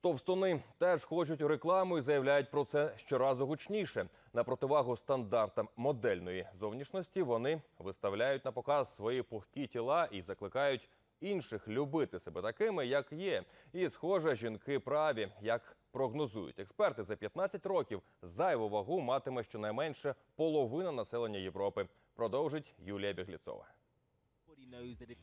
Товстуни теж хочуть рекламу і заявляють про це щоразу гучніше. На противагу стандартам модельної зовнішності вони виставляють на показ свої пухкі тіла і закликають інших любити себе такими, як є. І, схоже, жінки праві, як прогнозують експерти, за 15 років зайву вагу матиме щонайменше половина населення Європи. Продовжить Юлія Бігліцова.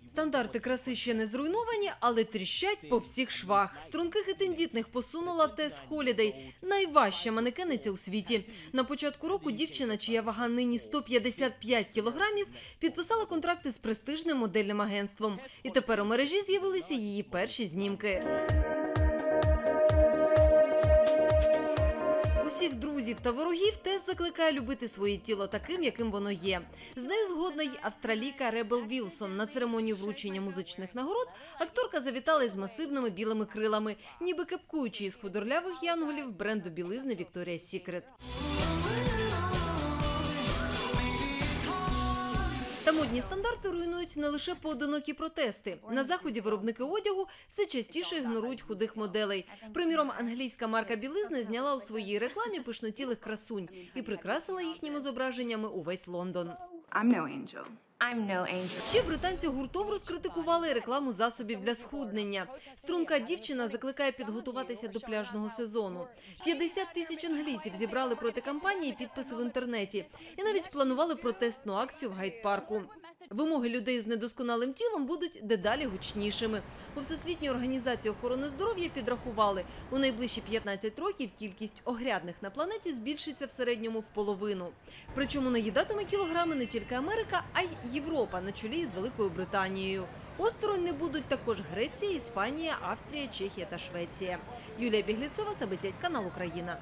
Стандарти краси ще не зруйновані, але тріщать по всіх швах. Струнких і тендітних посунула Тес Холідей, найважча манекениця у світі. На початку року дівчина, чия вага нині 155 кілограмів, підписала контракти з престижним модельним агентством. І тепер у мережі з'явилися її перші знімки. Усіх друзів та ворогів Тес закликає любити своє тіло таким, яким воно є. З нею згодна й австралійка Ребел Вілсон. На церемонію вручення музичних нагород акторка завітала із масивними білими крилами, ніби кепкуючи із худорлявих янголів бренду білизни Вікторія Сікрет. Та модні стандарти руйнують не лише поодинокі протести. На заході виробники одягу все частіше ігнорують худих моделей. Приміром, англійська марка білизни зняла у своїй рекламі пишнотілих красунь і прикрасила їхніми зображеннями увесь Лондон. I'm no angel. I'm no angel. Ще британці гуртом розкритикували рекламу засобів для схуднення. Струнка дівчина закликає підготуватися до пляжного сезону. 50 тисяч англійців зібрали проти кампанії підписи в інтернеті і навіть планували протестну акцію в гайд-парку. Вимоги людей з недосконалим тілом будуть дедалі гучнішими. У Всесвітній організації охорони здоров'я підрахували, у найближчі 15 років кількість огрядних на планеті збільшиться в середньому в половину. Причому наїдатиме кілограми не тільки Америка, а й Європа на чолі із Великою Британією. Осторонь не будуть також Греція, Іспанія, Австрія, Чехія та Швеція. Юлія Бігліцова, Сабитять, канал Україна.